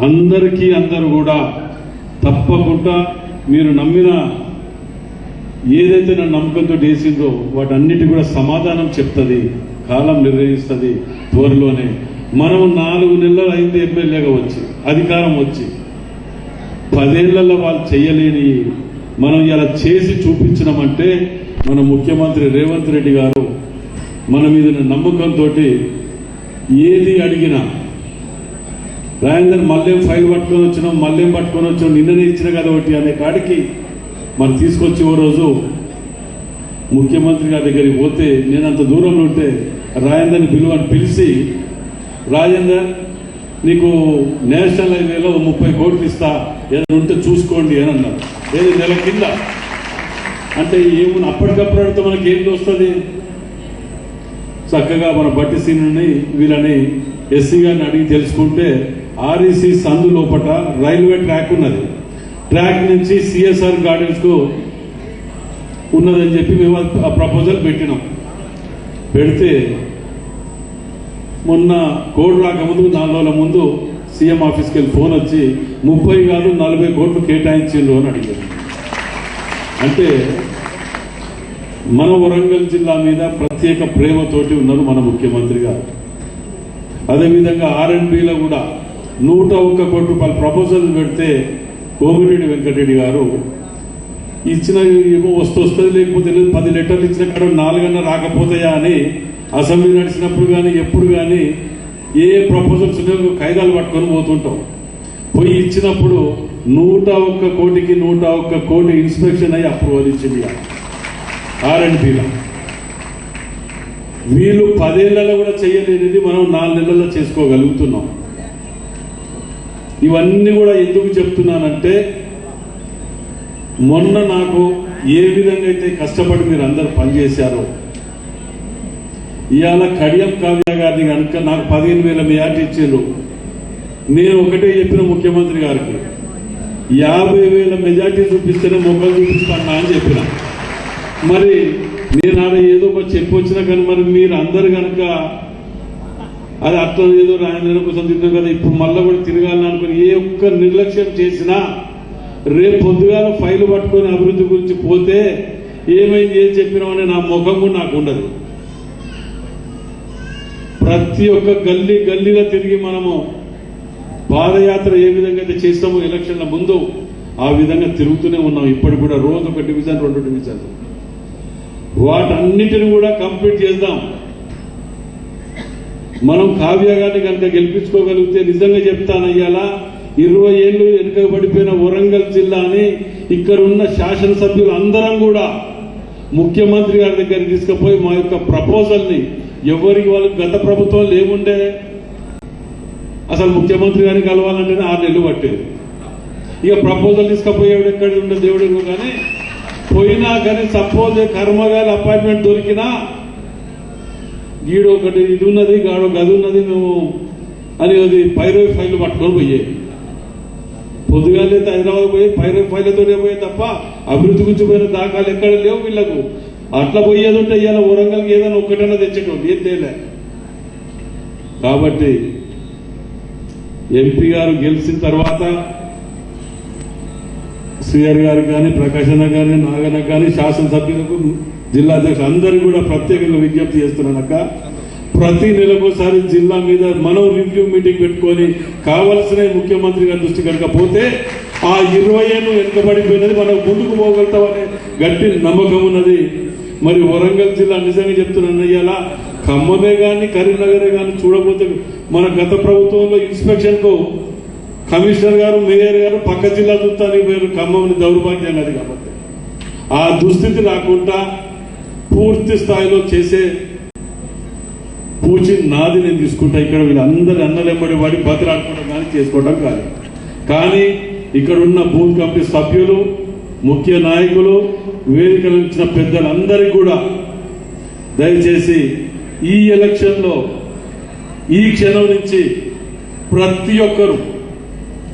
అందరికీ అందరూ కూడా తప్పకుండా మీరు నమ్మిన ఏదైతే నా నమ్మకంతో వేసిందో వాటన్నిటి కూడా సమాధానం చెప్తుంది కాలం నిర్ణయిస్తుంది త్వరలోనే. మనం నాలుగు నెలలు అయింది ఎమ్మెల్యేగా వచ్చి అధికారం వచ్చి. పదేళ్ళలో వాళ్ళు చేయలేని మనం ఇలా చేసి చూపించినామంటే మన ముఖ్యమంత్రి రేవంత్ రెడ్డి గారు మన మీద ఉన్న నమ్మకంతో ఏది అడిగినా రాజేందర్ మళ్ళేం ఫైల్ పట్టుకొని వచ్చినాం మళ్ళేం పట్టుకొని వచ్చాం నిన్ననే ఇచ్చిన కదా ఒకటి అనే కాడికి మనం తీసుకొచ్చి ఓ రోజు ముఖ్యమంత్రి గారి దగ్గరికి పోతే నేను అంత దూరంలో ఉంటే రాజేందర్ని పిలువని పిలిచి రాజేందర్ నీకు నేషనల్ హైవేలో ముప్పై కోట్లు ఇస్తా ఏదైనా ఉంటే చూసుకోండి అని అన్నారు. ఏది నెల కింద? అంటే ఏమున్నా అప్పటికప్పుడు అడిగితే మనకి ఏంటి వస్తుంది చక్కగా మన బట్టి సీనుని వీళ్ళని ఎస్సీ గారిని అడిగి తెలుసుకుంటే ఆర్ఈసీ సందు లోపట రైల్వే ట్రాక్ ఉన్నది. ట్రాక్ నుంచి సిఎస్ఆర్ గార్డెన్స్కు ఉన్నదని చెప్పి మేము ఆ ప్రపోజల్ పెట్టినాం. పెడితే మొన్న కోడ్ రాకముందు నాలుగు రోజుల ముందు సీఎం ఆఫీస్కి వెళ్ళి ఫోన్ వచ్చి ముప్పై కాదు నలభై కోట్లు కేటాయించిండ్రు అని అడిగారు. అంటే మన వరంగల్ జిల్లా మీద ప్రత్యేక ప్రేమతోటి ఉన్నారు మన ముఖ్యమంత్రి గారు. అదేవిధంగా ఆర్ఎండ్బిలో కూడా నూట ఒక్క కోటి రూపాయల ప్రపోజల్ పెడితే కోమిరెడ్డి వెంకటరెడ్డి గారు ఇచ్చిన ఏమో వస్తూ వస్తుంది లేకపోతే లేదు పది లెటర్లు ఇచ్చిన కాడ నాలుగన్నా రాకపోతాయా అని అసెంబ్లీ నడిచినప్పుడు కానీ ఎప్పుడు కానీ ఏ ప్రపోజల్స్ ఉన్నాయో కాయిదాలు పట్టుకొని పోతుంటాం. పోయి ఇచ్చినప్పుడు నూట ఒక్క కోటికి నూట ఒక్క కోటి ఇన్స్పెక్షన్ అయ్యి అప్రూవల్ ఇచ్చింది ఆర్ అండ్ వీళ్ళు పదేళ్ళలో కూడా చేయలేనిది మనం నాలుగు నెలల్లో చేసుకోగలుగుతున్నాం. ఇవన్నీ కూడా ఎందుకు చెప్తున్నానంటే మొన్న నాకు ఏ విధంగా అయితే కష్టపడి మీరు అందరు పనిచేశారో ఇవాళ కడియం కావ్య గారిని కనుక నాకు పదిహేను వేల మేయాటి ఇచ్చారు నేను ఒకటే చెప్పిన ముఖ్యమంత్రి గారికి యాభై వేల మెజార్టీ చూపిస్తేనే మొక్కలు చూపిస్తాను అని చెప్పిన. మరి నేను ఆడ ఏదో ఒక చెప్పొచ్చినా కానీ మరి మీరు అందరు కనుక అది అట్లా ఏదో రాయన కోసం తిన్నాం కదా ఇప్పుడు మళ్ళీ కూడా తిరగాలని అనుకుని ఏ ఒక్క నిర్లక్ష్యం చేసినా రేపు పొద్దుగాల ఫైల్ పట్టుకొని అభివృద్ధి గురించి పోతే ఏమైంది ఏం చెప్పినామని నా ముఖం కూడా నాకు ఉండదు. ప్రతి ఒక్క గల్లీ గల్లీలో తిరిగి మనము పాదయాత్ర ఏ విధంగా అయితే చేస్తామో ఎలక్షన్ల ముందు ఆ విధంగా తిరుగుతూనే ఉన్నాం. ఇప్పటికి కూడా రోజు ఒక డివిజన్ రెండు డివిజన్లు. వాటన్నిటిని కూడా కంప్లీట్ చేద్దాం. మనం కావ్య గారిని కనుక గెలిపించుకోగలిగితే నిజంగా చెప్తాను అయ్యాలా ఇరవై ఏళ్ళు వెనుకబడిపోయిన వరంగల్ జిల్లాని ఇక్కడున్న శాసనసభ్యులు అందరం కూడా ముఖ్యమంత్రి గారి దగ్గరికి తీసుకుపోయి మా యొక్క ప్రపోజల్ని ఎవరికి వాళ్ళకి గత ప్రభుత్వం ఏముండే అసలు ముఖ్యమంత్రి గారిని కలవాలంటేనే ఆరు నెలలు పట్టేది. ఇక ప్రపోజల్ తీసుకుపోయేవాడు ఎక్కడ ఉండే దేవుడు కానీ పోయినా కానీ సపోజ్ కర్మగారి అపాయింట్మెంట్ దొరికినా ఈడు ఒకటి ఇది ఉన్నది గాడు గది ఉన్నది మేము అని అది పైరో ఫైల్ పట్టుకొని పోయేది పొద్దుగాలే హైదరాబాద్ పోయి పైరో ఫైళ్ళతోనే పోయే తప్ప అభివృద్ధి గురించి పోయిన దాఖలు ఎక్కడ లేవు వీళ్ళకు. అట్లా పోయేది ఉంటే ఇవాళ వరంగల్కి ఏదైనా ఒక్కటైనా తెచ్చేటోళ్ళు ఏం తేలే. కాబట్టి ఎంపీ గారు గెలిచిన తర్వాత శ్రీహరి గారికి కానీ ప్రకాశన కానీ నాగన్న కానీ శాసనసభ్యులకు జిల్లా అధ్యక్షులు అందరికీ కూడా ప్రత్యేకంగా విజ్ఞప్తి చేస్తున్నానక్క ప్రతి నెలకోసారి జిల్లా మీద మనం రివ్యూ మీటింగ్ పెట్టుకొని కావలసిన ముఖ్యమంత్రి గారి దృష్టి కనుకపోతే ఆ ఇరవై ఏళ్ళు వెనుకబడిపోయినది మనం ముందుకు పోగలుగుతామనే గట్టి నమ్మకం ఉన్నది. మరి వరంగల్ జిల్లా నిజంగా చెప్తున్నాను అయ్యేలా ఖమ్మమే కానీ కరీంనగరే కానీ చూడబోతే మన గత ప్రభుత్వంలో ఇన్స్పెక్షన్కు కమిషనర్ గారు మేయర్ గారు పక్క జిల్లా చూస్తానికి పోయారు ఖమ్మంని దౌర్భాగ్యం అది కాబట్టి. ఆ దుస్థితి రాకుండా పూర్తి స్థాయిలో చేసే పూచి నాది నేను తీసుకుంటా. ఇక్కడ వీళ్ళందరి అన్నలెంబడి వాడి బతిరాడుకోవడం కానీ చేసుకోవడం కాదు కానీ ఇక్కడ ఉన్న బూత్ కమిటీ సభ్యులు ముఖ్య నాయకులు వేదికలు ఇచ్చిన పెద్దలందరికీ కూడా దయచేసి ఈ ఎలక్షన్లో ఈ క్షణం నుంచి ప్రతి ఒక్కరు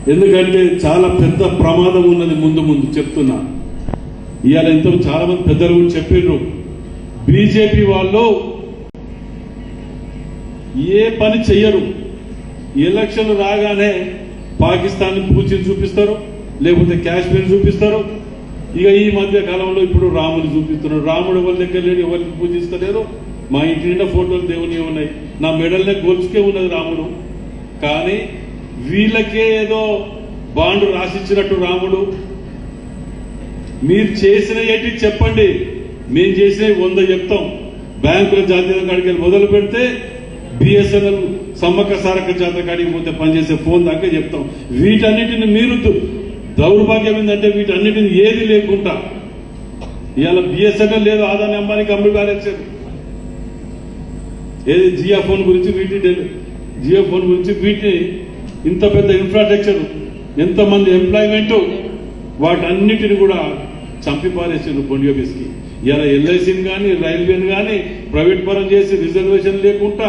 ఎందుకంటే చాలా పెద్ద ప్రమాదం ఉన్నది ముందు ముందు చెప్తున్నా. ఇవాళ ఎంతో చాలా మంది పెద్దలు కూడా చెప్పిండ్రు బీజేపీ వాళ్ళు ఏ పని చెయ్యరు. ఎలక్షన్ రాగానే పాకిస్తాన్ పూచిని చూపిస్తారు లేకపోతే కాశ్మీర్ చూపిస్తారు. ఇక ఈ మధ్య కాలంలో ఇప్పుడు రాముని చూపిస్తున్నారు. రాముడు ఎవరి దగ్గర లేడు ఎవరికి పూజిస్తలేరు? మా ఇంటి నిండా ఫోటోలు దేవుని ఉన్నాయి. నా మెడల్నే గొలుచుకే ఉన్నది రాముడు. కానీ వీళ్ళకే ఏదో బాండు రాసిచ్చినట్టు రాముడు. మీరు చేసిన ఏంటి చెప్పండి. మేము చేసిన వంద చెప్తాం బ్యాంకుల జాతీయ కాడికి వెళ్ళి మొదలు పెడితే బిఎస్ఎన్ఎల్ సమ్మక్క సారక్క జాతర కాడికి పోతే పనిచేసే ఫోన్ దాకా చెప్తాం. వీటన్నిటిని మీరు దౌర్భాగ్యం ఏంటంటే వీటన్నిటిని ఏది లేకుండా. ఇవాళ బిఎస్ఎన్ఎల్ లేదు ఆదాని అంబానికి కంపెనీ పారేసారు ఏది జియో ఫోన్ గురించి వీటి జియో ఫోన్ గురించి వీటిని ఇంత పెద్ద ఇన్ఫ్రాస్ట్రక్చర్ ఎంతమంది ఎంప్లాయ్మెంట్ వాటన్నిటిని కూడా చంపి పారేసారు ఇలా ఎల్ఐసిని కానీ రైల్వేని కానీ ప్రైవేట్ పరం చేసి రిజర్వేషన్ లేకుండా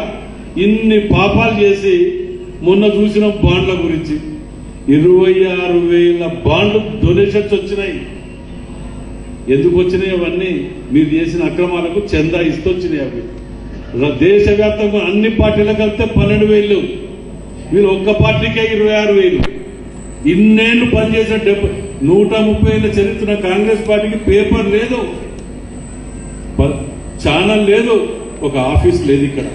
ఇన్ని పాపాలు చేసి మొన్న చూసిన బాండ్ల గురించి. ఇరవై ఆరు వేల బాండ్లు డొనేషన్స్ వచ్చినాయి. ఎందుకు వచ్చినాయి అవన్నీ? మీరు చేసిన అక్రమాలకు చందా ఇస్తొచ్చినాయి అవి. దేశవ్యాప్తంగా అన్ని పార్టీలకు కలిపితే పన్నెండు వేలు. వీళ్ళు ఒక్క పార్టీకే ఇరవై ఆరు వేలు. ఇన్నేళ్ళు పనిచేసిన డెబ్బై నూట ముప్పై ఏళ్ళ చరిత్ర కాంగ్రెస్ పార్టీకి పేపర్ లేదు. ఛానల్ లేదు. ఒక ఆఫీస్ లేదు ఇక్కడ.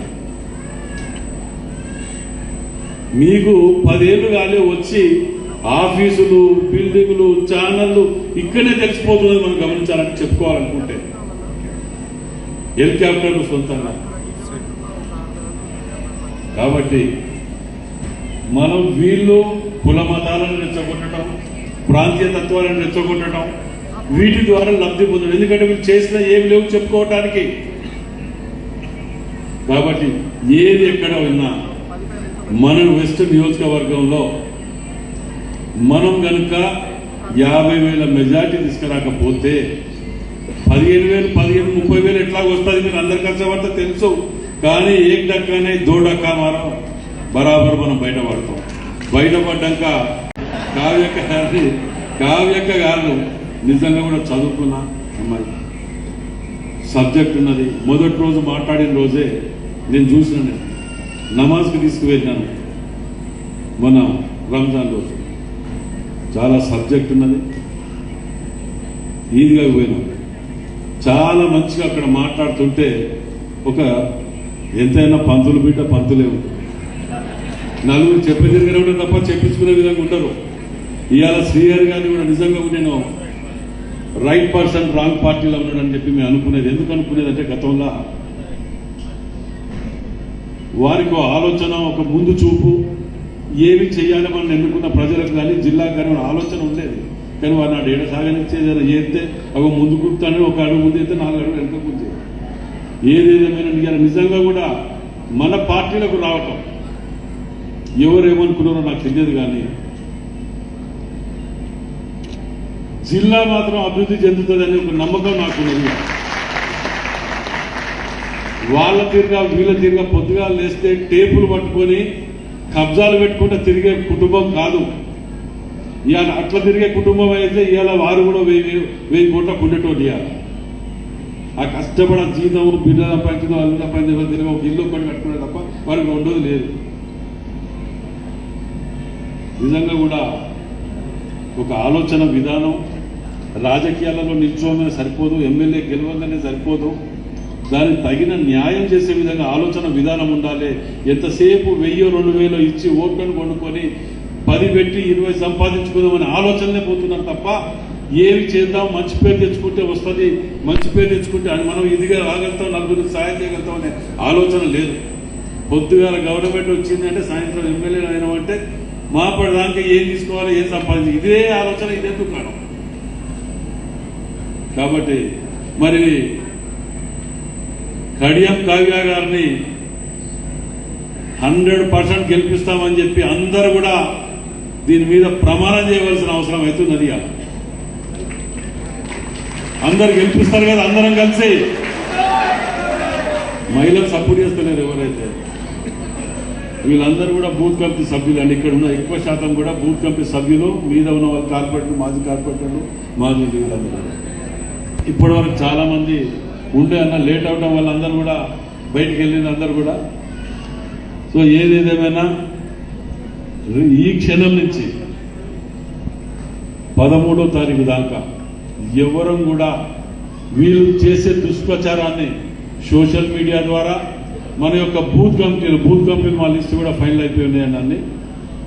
మీకు పదేళ్ళు కాలే వచ్చి ఆఫీసులు బిల్డింగులు ఛానళ్ళు ఇక్కడే తెలిసిపోతుంది మనం గమనించాలని చెప్పుకోవాలనుకుంటే. హెలికాప్టర్లు సొంతంగా. కాబట్టి మనం వీళ్ళు కుల మతాలను రెచ్చగొట్టడం ప్రాంతీయ తత్వాలను రెచ్చగొట్టడం వీటి ద్వారా లబ్ధి పొందడం. ఎందుకంటే వీళ్ళు చేసిన ఏమి లేవు చెప్పుకోవటానికి. కాబట్టి ఏది ఎక్కడ ఉన్నా మన వెస్ట్ నియోజకవర్గంలో మనం కనుక యాభై వేల మెజార్టీ తీసుకురాకపోతే పదిహేను వేలు పదిహేను ముప్పై వేలు ఎట్లా వస్తుంది మీరు అందరు కష్టపడితే తెలుసు. కానీ ఏక్ డక్కానే దో డక్కా మారం బరాబర్ మనం బయటపడతాం బయటపడ్డాక కావ్యక్క గారి కావ్యక్క గారు నిజంగా కూడా చదువుకున్న అమ్మాయి. సబ్జెక్ట్ ఉన్నది. మొదటి రోజు మాట్లాడిన రోజే నేను చూసిన నేను. నమాజ్కి తీసుకువెళ్ళాను. మన రంజాన్ రోజు. చాలా సబ్జెక్ట్ ఉన్నది. ఈదిగా పోయినాం. చాలా మంచిగా అక్కడ మాట్లాడుతుంటే ఒక ఎంతైనా పంతులు బిడ్డ పంతులే ఉంటుంది నలుగురు చెప్పే తిరిగిన ఉంటారు తప్ప చెప్పించుకునే విధంగా ఉండరు. ఇవాళ శ్రీహరి గారిని కూడా నిజంగా నేను రైట్ పర్సన్ రాంగ్ పార్టీలో ఉన్నాడని చెప్పి మేము అనుకునేది. ఎందుకు అనుకునేది అంటే గతంలో వారికి ఆలోచన ఒక ముందు చూపు ఏమి చేయాలి మనం ఎన్నుకున్న ప్రజలకు కానీ జిల్లాకు కానీ ఆలోచన ఉండేది. కానీ వారు నాడు ఏడ సాగనిచ్చేది చేస్తే ఒక ముందు కుడుతానే ఒక అడుగు ముందు అయితే నాలుగు అడుగులు వెనుక కూర్చేది. ఏదేదేమైనా నిజంగా కూడా మన పార్టీలకు రావటం ఎవరేమనుకున్నారో నాకు తెలియదు కానీ జిల్లా మాత్రం అభివృద్ధి చెందుతుందని ఒక నమ్మకం నాకున్నది వాళ్ళ తీరుగా వీళ్ళ తీరుగా పొద్దుగా లేస్తే టేపులు పట్టుకొని కబ్జాలు పెట్టుకుంటూ తిరిగే కుటుంబం కాదు. ఇవాళ అట్లా తిరిగే కుటుంబం అయితే ఇవాళ వారు కూడా వెయ్యి వెయ్యి కోట్ల ఉండేటోళ్ళు ఇవాళ. ఆ కష్టపడ జీతం బిడ్డ సంపాదించడం అల్లు సంపాదించడం తిరిగి ఒక ఇల్లు ఒకటి కట్టుకునే తప్ప వారికి ఉండదు లేదు. నిజంగా కూడా ఒక ఆలోచన విధానం రాజకీయాలలో నిల్చోమని సరిపోదు ఎమ్మెల్యే గెలవగానే సరిపోదు. దానికి తగిన న్యాయం చేసే విధంగా ఆలోచన విధానం ఉండాలి. ఎంతసేపు వెయ్యి రెండు వేలు ఇచ్చి ఓట్లను కొనుక్కొని పది పెట్టి ఇరవై సంపాదించుకుందామని ఆలోచనలే పోతున్నారు తప్ప ఏమి చేద్దాం? మంచి పేరు తెచ్చుకుంటే వస్తుంది మంచి పేరు తెచ్చుకుంటే అని మనం ఇదిగా రాగలుగుతాం నలుగురికి సాయం చేయగలుగుతాం అనే ఆలోచన లేదు. పొద్దుగాల గవర్నమెంట్ వచ్చింది అంటే సాయంత్రం ఎమ్మెల్యే అయినామంటే మాపడదానికి ఏం తీసుకోవాలి ఏం సంపాదించి ఇదే ఆలోచన ఇదే దుకాణం కాబట్టి మరి కడియం కావ్య గారిని హండ్రెడ్ పర్సెంట్ గెలిపిస్తామని చెప్పి అందరు కూడా దీని మీద ప్రమాణం చేయవలసిన అవసరం అవుతున్నది అందరు గెలిపిస్తారు కదా అందరం కలిసి. మహిళలు సపోర్ట్ చేస్తలేరు ఎవరైతే. వీళ్ళందరూ కూడా బూత్ కమిటీ సభ్యులు అండి. ఇక్కడ ఉన్న ఎక్కువ శాతం కూడా బూత్ కమిటీ సభ్యులు మీద ఉన్న వాళ్ళు కార్పొరేటర్లు మాజీ కార్పొరేటర్లు మాజీ వీళ్ళందరూ ఇప్పటి వరకు చాలామంది ఉండే అన్న లేట్ అవడం వల్ల అందరూ కూడా బయటికి వెళ్ళిన అందరూ కూడా. సో ఏదేదేమైనా ఈ క్షణం నుంచి పదమూడో తారీఖు దాకా ఎవరం కూడా వీళ్ళు చేసే దుష్ప్రచారాన్ని సోషల్ మీడియా ద్వారా మన యొక్క బూత్ కమిటీలు బూత్ కమిటీలు మా లిస్ట్ కూడా ఫైనల్ అయిపోయినాయండి అన్ని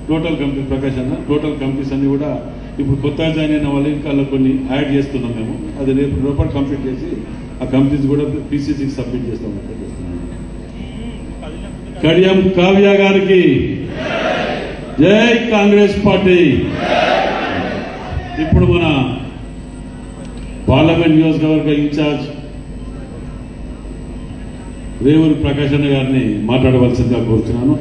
టోటల్ కమిటీ ప్రకాష్ అన్న టోటల్ కమిటీస్ అన్ని కూడా ఇప్పుడు కొత్తగా జాయిన్ అయిన వాళ్ళు ఇంకా అలా కొన్ని యాడ్ చేస్తున్నాం మేము. అది రేపు లోపల కంప్లీట్ చేసి ఆ కమిటీస్ కూడా పీసీసీకి సబ్మిట్ చేస్తాం కడియం కావ్య గారికి. జై కాంగ్రెస్ పార్టీ. ఇప్పుడు మన పార్లమెంట్ నియోజకవర్గ ఇన్ఛార్జ్ రేవూరి ప్రకాశ్ అన్న గారిని మాట్లాడవలసిందిగా కోరుతున్నాను